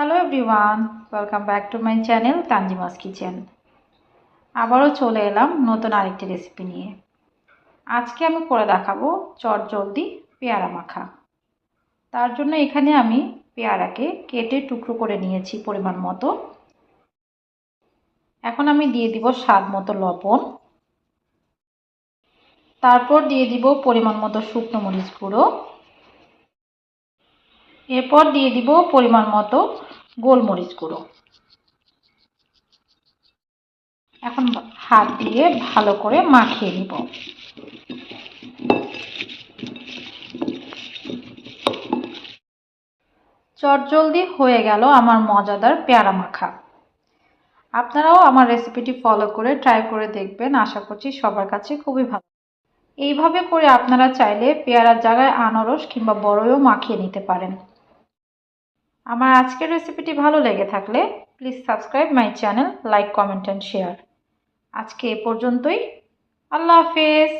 Hello everyone welcome back to my channel Tanzima's kitchen আবারও চলে এলাম নতুন আরেকটি রেসিপি নিয়ে। আজকে আমি করে দেখাবো চট জলদি পেয়ারা মাখা। তার জন্য এখানে আমি পেয়ারাকে কেটে টুকরো করে নিয়েছি পরিমাণ মতো। এখন আমি দিয়ে দিব স্বাদ মতো লবণ। তারপর দিয়ে দিব পরিমাণ মতো শুকনো মরিচ গুঁড়ো। এরপর দিয়ে দিব পরিমাণ মতো গোলমরিচ গুঁড়ো। এখন হাত দিয়ে ভালো করে মাখিয়ে নিব। চটজলদি হয়ে গেল আমার মজাদার পেয়ারা মাখা। আপনারাও আমার রেসিপিটি ফলো করে ট্রাই করে দেখবেন, আশা করছি সবার কাছে খুবই ভালো। এইভাবে করে আপনারা চাইলে পেয়ারার জায়গায় আনারস কিংবা বড়ইও মাখিয়ে নিতে পারেন। আমার আজকের রেসিপিটি ভালো লেগে থাকলে please subscribe my channel like comment and share আজকে এ পর্যন্তই। আল্লাহ হাফেজ।